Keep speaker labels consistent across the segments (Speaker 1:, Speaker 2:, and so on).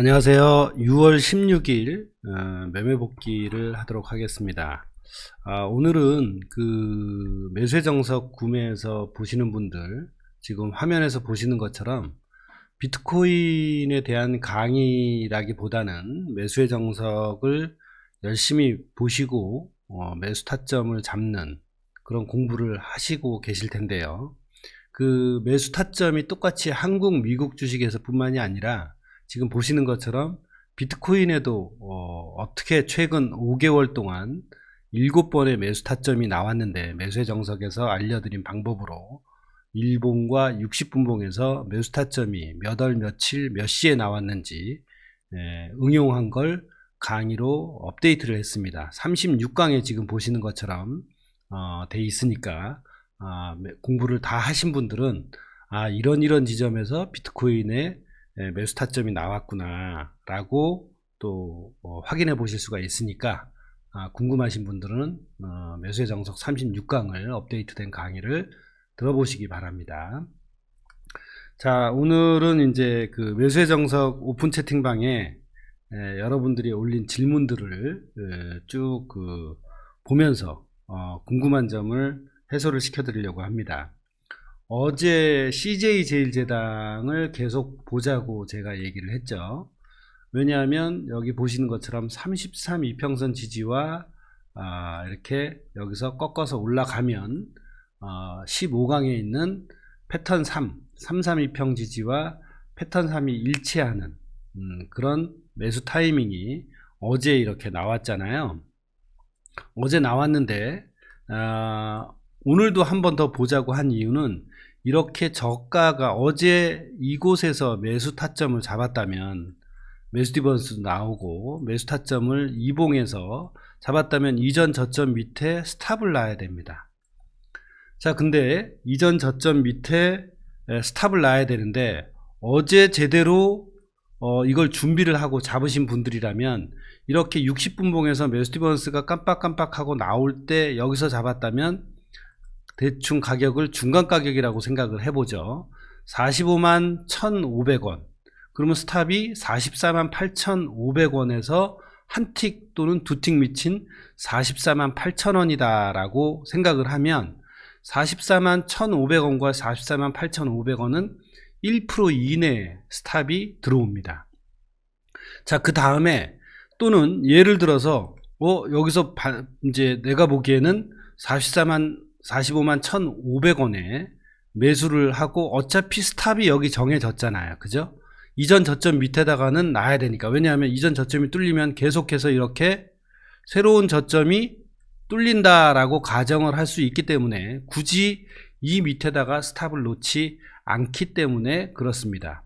Speaker 1: 안녕하세요. 6월 16일 어, 매매 복귀를 하도록 하겠습니다. 아, 오늘은 그 매수의 정석 구매해서 보시는 분들 지금 화면에서 보시는 것처럼 비트코인에 대한 강의라기보다는 매수의 정석을 열심히 보시고 어, 매수 타점을 잡는 그런 공부를 하시고 계실 텐데요. 그 매수 타점이 똑같이 한국, 미국 주식에서 뿐만이 아니라 지금 보시는 것처럼 비트코인에도 어, 떻게 최근 5개월 동안 7번의 매수 타점이 나왔는데 매수의 정석에서 알려드린 방법으로 일봉과 60분봉에서 매수 타점이 몇 월 며칠 몇 시에 나왔는지 예, 응용한 걸 강의로 업데이트를 했습니다. 36강에 지금 보시는 것처럼 어, 돼 있으니까 아, 매- 공부를 다 하신 분들은 아 이런 이런 지점에서 비트코인의 예, 매수 타점이 나왔구나 라고 또 어, 확인해 보실 수가 있으니까 아, 궁금하신 분들은 어, 매수의 정석 36강을 업데이트된 강의를 들어보시기 바랍니다. 자 오늘은 이제 그 매수의 정석 오픈 채팅방에 예, 여러분들이 올린 질문들을 쭉 그 보면서 어, 궁금한 점을 해소를 시켜드리려고 합니다. 어제 CJ 제일제당을 계속 보자고 제가 얘기를 했죠. 왜냐하면 여기 보시는 것처럼 33 이평선 지지와 아, 이렇게 여기서 꺾어서 올라가면 어, 15강에 있는 패턴 3, 33 이평 지지와 패턴 3이 일치하는 음, 그런 매수 타이밍이 어제 이렇게 나왔잖아요. 어제 나왔는데 아, 오늘도 한 번 더 보자고 한 이유는 이렇게 저가가 어제 이곳에서 매수 타점을 잡았다면 매수 디버스도 나오고 매수 타점을 이봉에서 잡았다면 이전 저점 밑에 스탑을 놔야 됩니다. 자, 근데 이전 저점 밑에 에, 스탑을 놔야 되는데 어제 제대로 어, 이걸 준비를 하고 잡으신 분들이라면 이렇게 60분봉에서 매수 디버스가 깜빡깜빡하고 나올 때 여기서 잡았다면 대충 가격을 중간 가격이라고 생각을 해보죠. 45만 1,500원. 그러면 스탑이 44만 8,500원에서 한 틱 또는 두 틱 미친 44만 8,000원이다라고 생각을 하면 44만 1,500원과 44만 8,500원은 1% 이내 스탑이 들어옵니다. 자, 그 다음에 또는 예를 들어서 어, 여기서 바- 이제 내가 보기에는 44만 45만 1,500원에 매수를 하고 어차피 스탑이 여기 정해졌잖아요. 그죠? 이전 저점 밑에다가는 놔야 되니까. 왜냐하면 이전 저점이 뚫리면 계속해서 이렇게 새로운 저점이 뚫린다라고 가정을 할 수 있기 때문에 굳이 이 밑에다가 스탑을 놓지 않기 때문에 그렇습니다.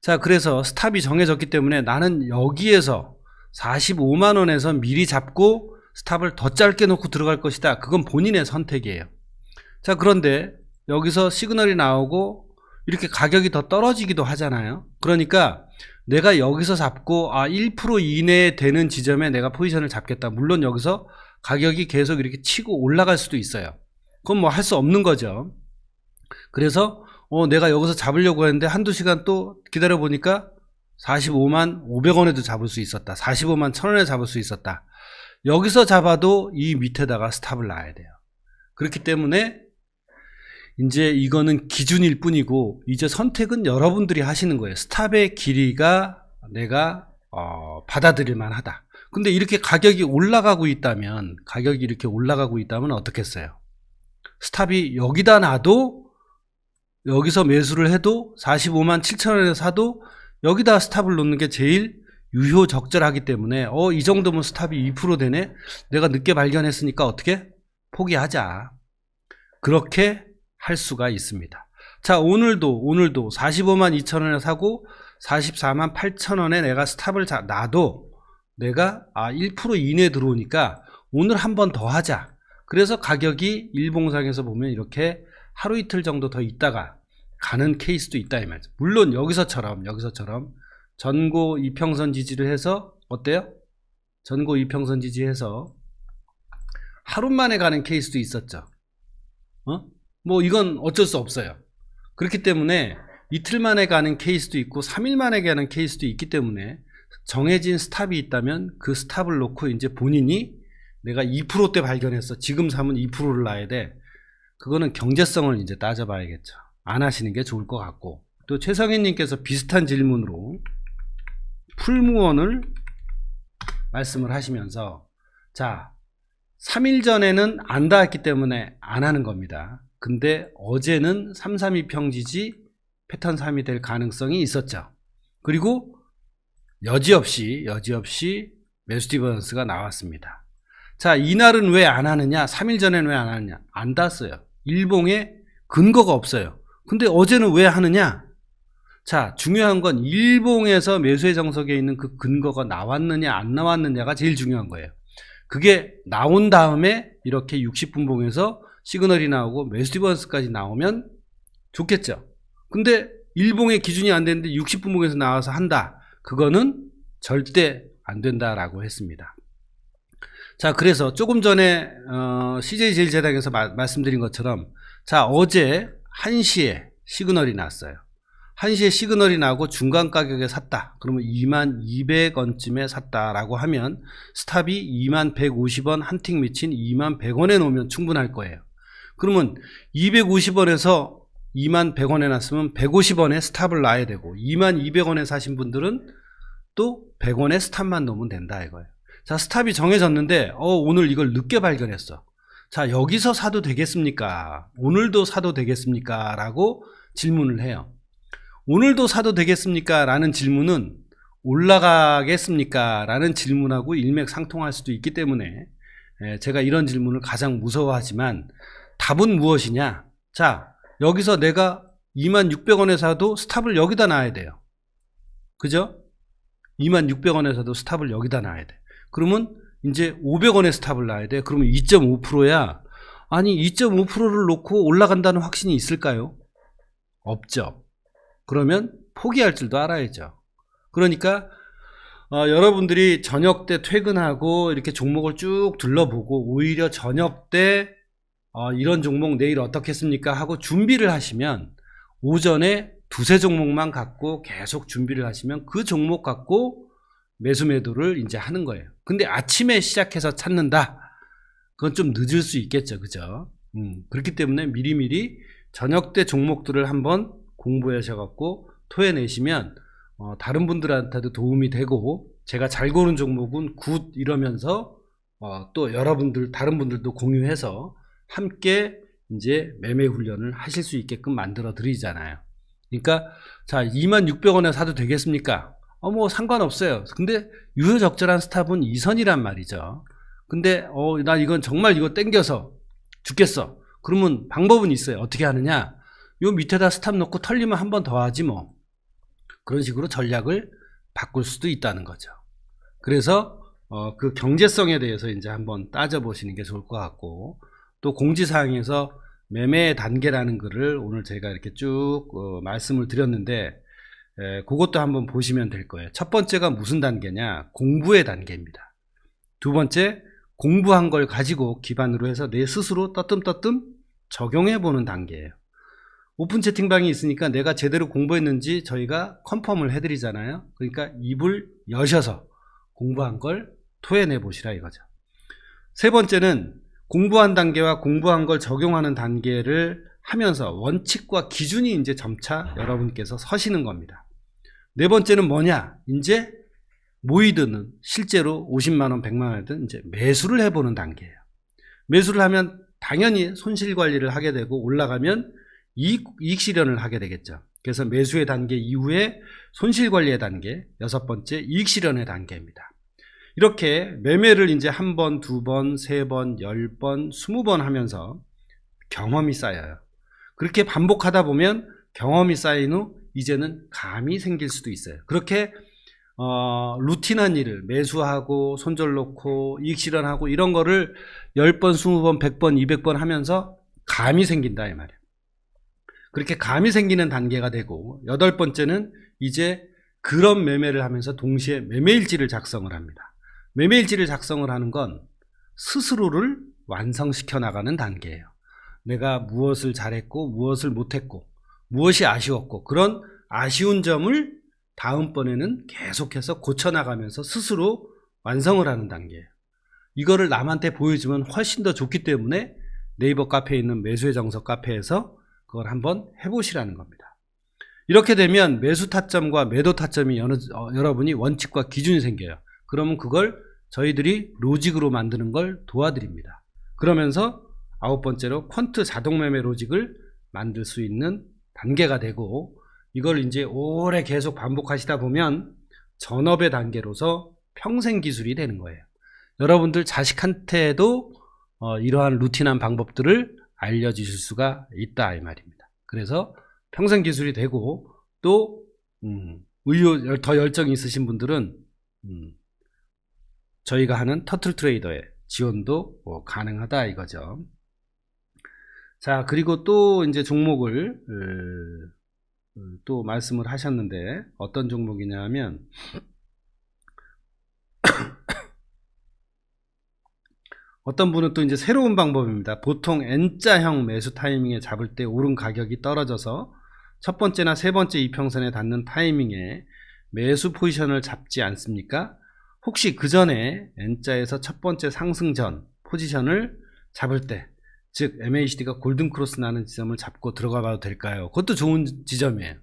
Speaker 1: 자, 그래서 스탑이 정해졌기 때문에 나는 여기에서 45만 원에서 미리 잡고 스탑을 더 짧게 놓고 들어갈 것이다. 그건 본인의 선택이에요. 자, 그런데 여기서 시그널이 나오고 이렇게 가격이 더 떨어지기도 하잖아요. 그러니까 내가 여기서 잡고 아, 1% 이내에 되는 지점에 내가 포지션을 잡겠다. 물론 여기서 가격이 계속 이렇게 치고 올라갈 수도 있어요. 그건 뭐 할 수 없는 거죠. 그래서 어, 내가 여기서 잡으려고 했는데 한두 시간 또 기다려 보니까 45만 500원에도 잡을 수 있었다. 45만 1000원에 잡을 수 있었다. 여기서 잡아도 이 밑에다가 스탑을 놔야 돼요. 그렇기 때문에 이제 이거는 기준일 뿐이고 이제 선택은 여러분들이 하시는 거예요. 스탑의 길이가 내가 어, 받아들일 만하다. 근데 이렇게 가격이 올라가고 있다면 가격이 이렇게 올라가고 있다면 어떻겠어요? 스탑이 여기다 놔도 여기서 매수를 해도 45만 7천 원에 사도 여기다 스탑을 놓는 게 제일 유효 적절하기 때문에 어 이 정도면 스탑이 2% 되네? 내가 늦게 발견했으니까 어떻게? 포기하자. 그렇게 할 수가 있습니다. 자 오늘도 오늘도 45만 2천 원에 사고 44만 8천 원에 내가 스탑을 자, 놔도 내가 아 1% 이내에 들어오니까 오늘 한 번 더 하자. 그래서 가격이 일봉상에서 보면 이렇게 하루 이틀 정도 더 있다가 가는 케이스도 있다 이 말이죠. 물론 여기서처럼 여기서처럼 전고 이평선 지지를 해서 어때요? 전고 이평선 지지해서 하루 만에 가는 케이스도 있었죠. 어? 뭐 이건 어쩔 수 없어요. 그렇기 때문에 이틀 만에 가는 케이스도 있고 3일 만에 가는 케이스도 있기 때문에 정해진 스탑이 있다면 그 스탑을 놓고 이제 본인이 내가 2%대 발견했어. 지금 사면 2%를 놔야 돼. 그거는 경제성을 이제 따져봐야겠죠. 안 하시는 게 좋을 것 같고. 또 최성희님께서 비슷한 질문으로 풀무원을 말씀을 하시면서 자, 3일 전에는 안 닿았기 때문에 안 하는 겁니다. 근데 어제는 332 평지지 패턴 3이 될 가능성이 있었죠. 그리고 여지없이 여지없이 매수 디버런스가 나왔습니다. 자, 이날은 왜 안 하느냐? 3일 전에는 왜 안 하느냐? 안 닿았어요. 일봉에 근거가 없어요. 근데 어제는 왜 하느냐? 자, 중요한 건 일봉에서 매수의 정석에 있는 그 근거가 나왔느냐 안 나왔느냐가 제일 중요한 거예요. 그게 나온 다음에 이렇게 60분 봉에서 시그널이 나오고 매수 디버런스까지 나오면 좋겠죠. 근데 일봉의 기준이 안 되는데 60분 봉에서 나와서 한다. 그거는 절대 안 된다라고 했습니다. 자, 그래서 조금 전에 어, CJ 제일제당에서 마- 말씀드린 것처럼 자, 어제 1시에 시그널이 났어요. 1시에 시그널이 나고 중간 가격에 샀다. 그러면 2만 200원쯤에 샀다라고 하면 스탑이 2만 150원 한 틱 미친 2만 100원에 놓으면 충분할 거예요. 그러면 250원에서 2만 100원에 놨으면 150원에 스탑을 놔야 되고 2만 200원에 사신 분들은 또 100원에 스탑만 놓으면 된다 이거예요. 자, 스탑이 정해졌는데 어, 오늘 이걸 늦게 발견했어. 자, 여기서 사도 되겠습니까? 오늘도 사도 되겠습니까? 라고 질문을 해요. 오늘도 사도 되겠습니까? 라는 질문은 올라가겠습니까? 라는 질문하고 일맥상통할 수도 있기 때문에 예, 제가 이런 질문을 가장 무서워하지만 답은 무엇이냐? 자, 여기서 내가 2600원에 사도 스탑을 여기다 놔야 돼요. 그죠? 2600원에 사도 스탑을 여기다 놔야 돼. 그러면 이제 500원에 스탑을 놔야 돼. 그러면 2.5%야. 아니 2.5%를 놓고 올라간다는 확신이 있을까요? 없죠. 그러면 포기할 줄도 알아야죠. 그러니까 어, 여러분들이 저녁 때 퇴근하고 이렇게 종목을 쭉 둘러보고 오히려 저녁 때 어, 이런 종목 내일 어떻겠습니까 하고 준비를 하시면 오전에 두세 종목만 갖고 계속 준비를 하시면 그 종목 갖고 매수 매도를 이제 하는 거예요. 근데 아침에 시작해서 찾는다. 그건 좀 늦을 수 있겠죠. 그죠? 음, 그렇기 때문에 미리미리 저녁 때 종목들을 한번 공부하셔갖고 토해내시면 어, 다른 분들한테도 도움이 되고 제가 잘 고른 종목은 굿 이러면서 어, 또 여러분들 다른 분들도 공유해서 함께 이제 매매 훈련을 하실 수 있게끔 만들어 드리잖아요. 그러니까 자 2600원에 사도 되겠습니까? 어뭐 상관없어요. 근데 유효적절한 스탑은 이선이란 말이죠. 근데 어나 이건 정말 이거 땡겨서 죽겠어. 그러면 방법은 있어요. 어떻게 하느냐? 요 밑에다 스탑 놓고 털리면 한 번 더 하지 뭐. 그런 식으로 전략을 바꿀 수도 있다는 거죠. 그래서 어, 그 경제성에 대해서 이제 한번 따져보시는 게 좋을 것 같고 또 공지사항에서 매매 단계라는 글을 오늘 제가 이렇게 쭉 어, 말씀을 드렸는데 에, 그것도 한번 보시면 될 거예요. 첫 번째가 무슨 단계냐? 공부의 단계입니다. 두 번째, 공부한 걸 가지고 기반으로 해서 내 스스로 떠뜸떠뜸 적용해 보는 단계예요. 오픈 채팅방이 있으니까 내가 제대로 공부했는지 저희가 컨펌을 해드리잖아요. 그러니까 입을 여셔서 공부한 걸 토해내 보시라 이거죠. 세 번째는 공부한 단계와 공부한 걸 적용하는 단계를 하면서 원칙과 기준이 이제 점차 여러분께서 서시는 겁니다. 네 번째는 뭐냐? 이제 모이드는 실제로 50만원, 100만원이든 이제 매수를 해보는 단계예요. 매수를 하면 당연히 손실 관리를 하게 되고 올라가면 이익, 이익 실현을 하게 되겠죠. 그래서 매수의 단계 이후에 손실 관리의 단계, 여섯 번째 이익 실현의 단계입니다. 이렇게 매매를 이제 한 번, 두 번, 세 번, 열 번, 스무 번 하면서 경험이 쌓여요. 그렇게 반복하다 보면 경험이 쌓인 후 이제는 감이 생길 수도 있어요. 그렇게 어, 루틴한 일을 매수하고 손절 놓고 이익 실현하고 이런 거를 10번, 20번, 100번, 200번 하면서 감이 생긴다 이 말이에요. 그렇게 감이 생기는 단계가 되고 여덟 번째는 이제 그런 매매를 하면서 동시에 매매일지를 작성을 합니다. 매매일지를 작성을 하는 건 스스로를 완성시켜 나가는 단계예요. 내가 무엇을 잘했고 무엇을 못했고 무엇이 아쉬웠고 그런 아쉬운 점을 다음번에는 계속해서 고쳐나가면서 스스로 완성을 하는 단계예요. 이거를 남한테 보여주면 훨씬 더 좋기 때문에 네이버 카페에 있는 매수의 정석 카페에서 그걸 한번 해보시라는 겁니다. 이렇게 되면 매수 타점과 매도 타점이 여러, 어, 여러분이 원칙과 기준이 생겨요. 그러면 그걸 저희들이 로직으로 만드는 걸 도와드립니다. 그러면서 아홉 번째로 퀀트 자동 매매 로직을 만들 수 있는 단계가 되고 이걸 이제 오래 계속 반복하시다 보면 전업의 단계로서 평생 기술이 되는 거예요. 여러분들 자식한테도 어, 이러한 루틴한 방법들을 알려주실 수가 있다 이 말입니다. 그래서 평생 기술이 되고 또 음, 의욕 더 열정이 있으신 분들은 음, 저희가 하는 터틀 트레이더의 지원도 뭐 가능하다 이거죠. 자 그리고 또 이제 종목을 으, 으, 또 말씀을 하셨는데 어떤 종목이냐면 어떤 분은 또 이제 새로운 방법입니다. 보통 N자형 매수 타이밍에 잡을 때 오른 가격이 떨어져서 첫 번째나 세 번째 이평선에 닿는 타이밍에 매수 포지션을 잡지 않습니까? 혹시 그 전에 N자에서 첫 번째 상승 전 포지션을 잡을 때, 즉 MACD가 골든 크로스 나는 지점을 잡고 들어가 봐도 될까요? 그것도 좋은 지점이에요.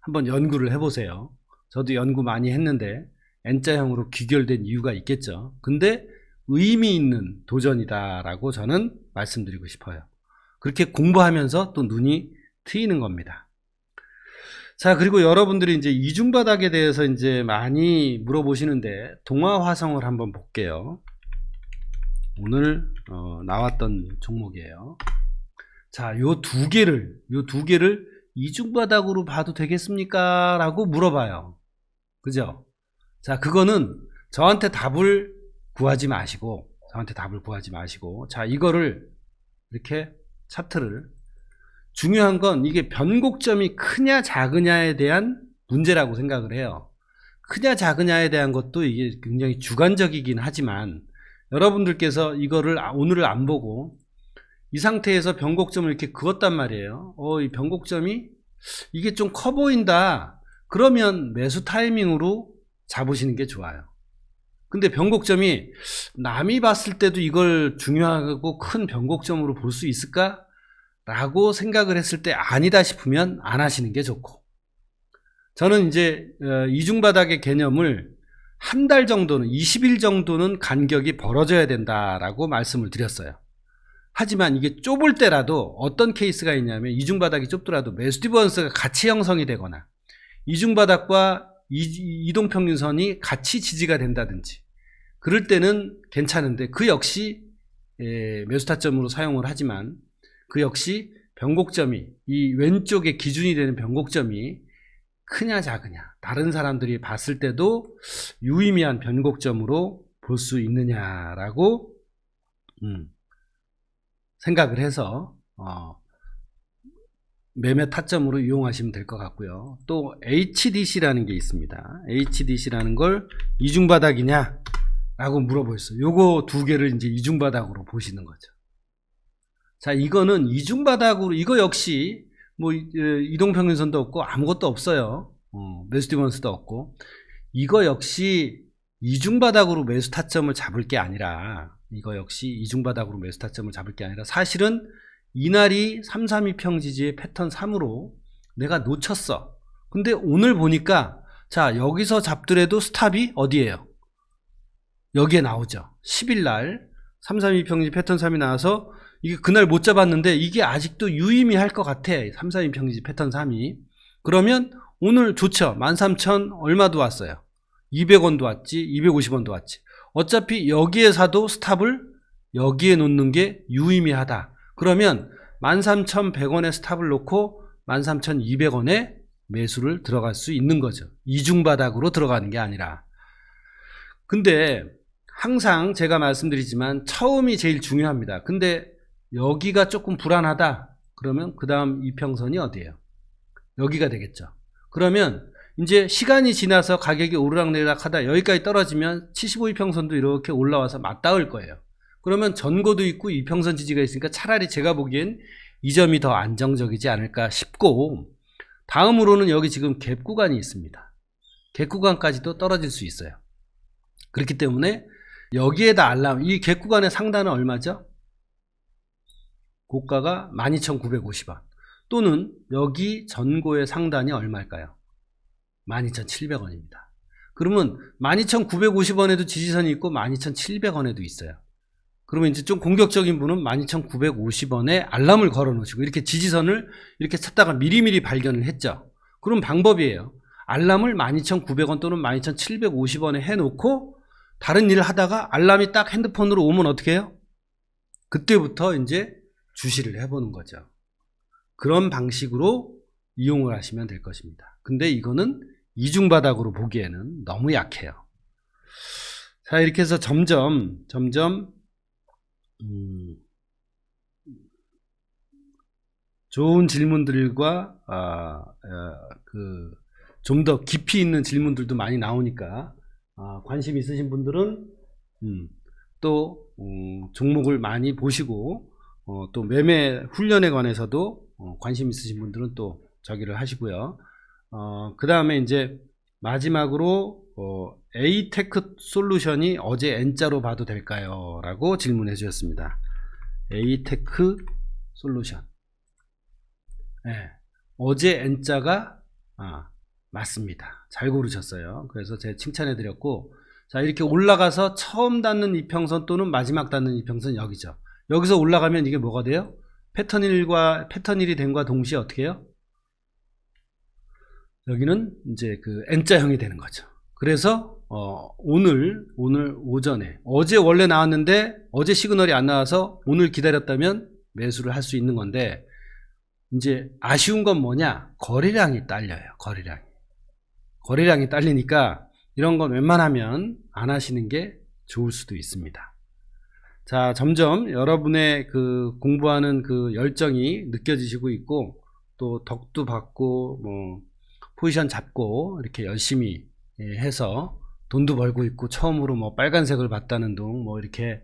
Speaker 1: 한번 연구를 해보세요. 저도 연구 많이 했는데 N자형으로 귀결된 이유가 있겠죠. 근데 의미 있는 도전이다라고 저는 말씀드리고 싶어요. 그렇게 공부하면서 또 눈이 트이는 겁니다. 자, 그리고 여러분들이 이제 이중바닥에 대해서 이제 많이 물어보시는데, 동화화성을 한번 볼게요. 오늘, 어, 나왔던 종목이에요. 자, 요 두 개를, 요 두 개를 이중바닥으로 봐도 되겠습니까? 라고 물어봐요. 그죠? 자, 그거는 저한테 답을 구하지 마시고, 저한테 답을 구하지 마시고, 자, 이거를 이렇게 차트를 중요한 건 이게 변곡점이 크냐 작으냐에 대한 문제라고 생각을 해요. 크냐 작으냐에 대한 것도 이게 굉장히 주관적이긴 하지만 여러분들께서 이거를 아- 오늘을 안 보고 이 상태에서 변곡점을 이렇게 그었단 말이에요. 어, 이 변곡점이 이게 좀 커 보인다. 그러면 매수 타이밍으로 잡으시는 게 좋아요. 근데 변곡점이 남이 봤을 때도 이걸 중요하고 큰 변곡점으로 볼 수 있을까? 라고 생각을 했을 때 아니다 싶으면 안 하시는 게 좋고 저는 이제 어, 이중바닥의 개념을 한 달 정도는 20일 정도는 간격이 벌어져야 된다라고 말씀을 드렸어요. 하지만 이게 좁을 때라도 어떤 케이스가 있냐면 이중바닥이 좁더라도 매수 디버런스가 같이 형성이 되거나 이중바닥과 이- 이동평균선이 같이 지지가 된다든지 그럴 때는 괜찮은데 그 역시 예, 매수 타점으로 사용을 하지만 그 역시 변곡점이 이 왼쪽에 기준이 되는 변곡점이 크냐 작으냐 다른 사람들이 봤을 때도 유의미한 변곡점으로 볼 수 있느냐라고 음, 생각을 해서 어, 매매 타점으로 이용하시면 될 것 같고요. 또 HDC라는 게 있습니다. HDC라는 걸 이중바닥이냐? 라고 물어보셨어요. 요거 두 개를 이제 이중바닥으로 보시는 거죠. 자, 이거는 이중바닥으로, 이거 역시 뭐 이동평균선도 없고 아무것도 없어요. 어, 매수 디버런스도 없고. 이거 역시 이중바닥으로 매수 타점을 잡을 게 아니라, 이거 역시 이중바닥으로 매수 타점을 잡을 게 아니라, 사실은 이날이 332평 지지의 패턴 3으로 내가 놓쳤어. 근데 오늘 보니까, 자, 여기서 잡더라도 스탑이 어디예요? 여기에 나오죠. 10일 날 332평지 패턴 3이 나와서 이게 그날 못 잡았는데 이게 아직도 유의미할 것 같아. 332평지 패턴 3이. 그러면 오늘 좋죠. 13,000 얼마도 왔어요. 200원도 왔지, 250원도 왔지. 어차피 여기에 사도 스탑을 여기에 놓는 게 유의미하다. 그러면 13,100원에 스탑을 놓고 13,200원에 매수를 들어갈 수 있는 거죠. 이중바닥으로 들어가는 게 아니라. 근데 항상 제가 말씀드리지만 처음이 제일 중요합니다. 근데 여기가 조금 불안하다. 그러면 그 다음 이평선이 어디예요? 여기가 되겠죠. 그러면 이제 시간이 지나서 가격이 오르락내리락 하다 여기까지 떨어지면 75이평선도 이렇게 올라와서 맞닿을 거예요. 그러면 전고도 있고 이평선 지지가 있으니까 차라리 제가 보기엔 이 점이 더 안정적이지 않을까 싶고 다음으로는 여기 지금 갭 구간이 있습니다. 갭 구간까지도 떨어질 수 있어요. 그렇기 때문에 여기에다 알람, 이갭 구간의 상단은 얼마죠? 고가가 12,950원. 또는 여기 전고의 상단이 얼마일까요? 12,700원입니다. 그러면 12,950원에도 지지선이 있고 12,700원에도 있어요. 그러면 이제 좀 공격적인 분은 12,950원에 알람을 걸어 놓으시고 이렇게 지지선을 이렇게 찾다가 미리미리 발견을 했죠. 그럼 방법이에요. 알람을 12,900원 또는 12,750원에 해 놓고 다른 일을 하다가 알람이 딱 핸드폰으로 오면 어떻게 해요? 그때부터 이제 주시를 해보는 거죠. 그런 방식으로 이용을 하시면 될 것입니다. 근데 이거는 이중바닥으로 보기에는 너무 약해요. 자, 이렇게 해서 점점, 점점, 음, 좋은 질문들과, 아, 그, 좀 더 깊이 있는 질문들도 많이 나오니까, 아, 관심 있으신 분들은, 음, 또, 음, 종목을 많이 보시고, 어, 또 매매 훈련에 관해서도 어, 관심 있으신 분들은 또 저기를 하시고요. 어, 그 다음에 이제 마지막으로 어, 에이테크 솔루션이 어제 N자로 봐도 될까요? 라고 질문해 주셨습니다. 에이테크 솔루션. 네, 어제 N자가 아, 맞습니다. 잘 고르셨어요. 그래서 제가 칭찬해 드렸고 자 이렇게 올라가서 처음 닿는 이평선 또는 마지막 닿는 이평선 여기죠. 여기서 올라가면 이게 뭐가 돼요? 패턴 1과 패턴 1이 됨과 동시에 어떻게 해요? 여기는 이제 그 N자형이 되는 거죠. 그래서 어, 오늘 오늘 오전에 어제 원래 나왔는데 어제 시그널이 안 나와서 오늘 기다렸다면 매수를 할 수 있는 건데 이제 아쉬운 건 뭐냐? 거래량이 딸려요. 거래량이. 거래량이 딸리니까 이런 건 웬만하면 안 하시는 게 좋을 수도 있습니다. 자, 점점 여러분의 그 공부하는 그 열정이 느껴지시고 있고, 또 덕도 받고, 뭐, 포지션 잡고, 이렇게 열심히 예, 해서 돈도 벌고 있고, 처음으로 뭐 빨간색을 봤다는 둥, 뭐 이렇게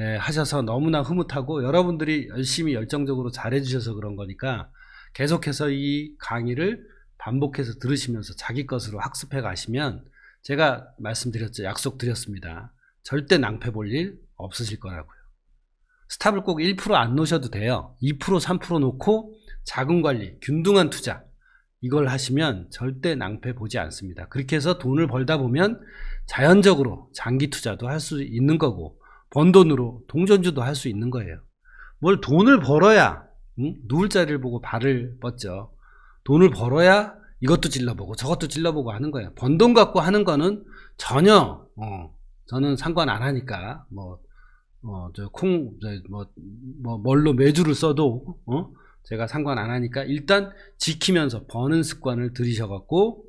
Speaker 1: 예, 하셔서 너무나 흐뭇하고, 여러분들이 열심히 열정적으로 잘해 주셔서 그런 거니까, 계속해서 이 강의를 반복해서 들으시면서 자기 것으로 학습해 가시면, 제가 말씀드렸죠. 약속 드렸습니다. 절대 낭패 볼 일 없으실 거라고요. 스탑을 꼭 1%안 놓으셔도 돼요. 2%, 3% 놓고 자금 관리, 균등한 투자 이걸 하시면 절대 낭패 보지 않습니다. 그렇게 해서 돈을 벌다 보면 자연적으로 장기 투자도 할 수 있는 거고 번 돈으로 동전주도 할 수 있는 거예요. 뭘 돈을 벌어야 응? 누울 자리를 보고 발을 뻗죠. 돈을 벌어야 이것도 찔러보고 저것도 찔러보고 하는 거예요. 번 돈 갖고 하는 거는 전혀 어, 저는 상관 안 하니까 뭐 어, 저 콩, 저, 뭐, 뭐, 뭘로 매주를 써도, 어? 제가 상관 안 하니까 일단 지키면서 버는 습관을 들이셔갖고,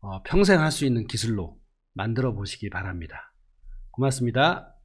Speaker 1: 어, 평생 할 수 있는 기술로 만들어 보시기 바랍니다. 고맙습니다.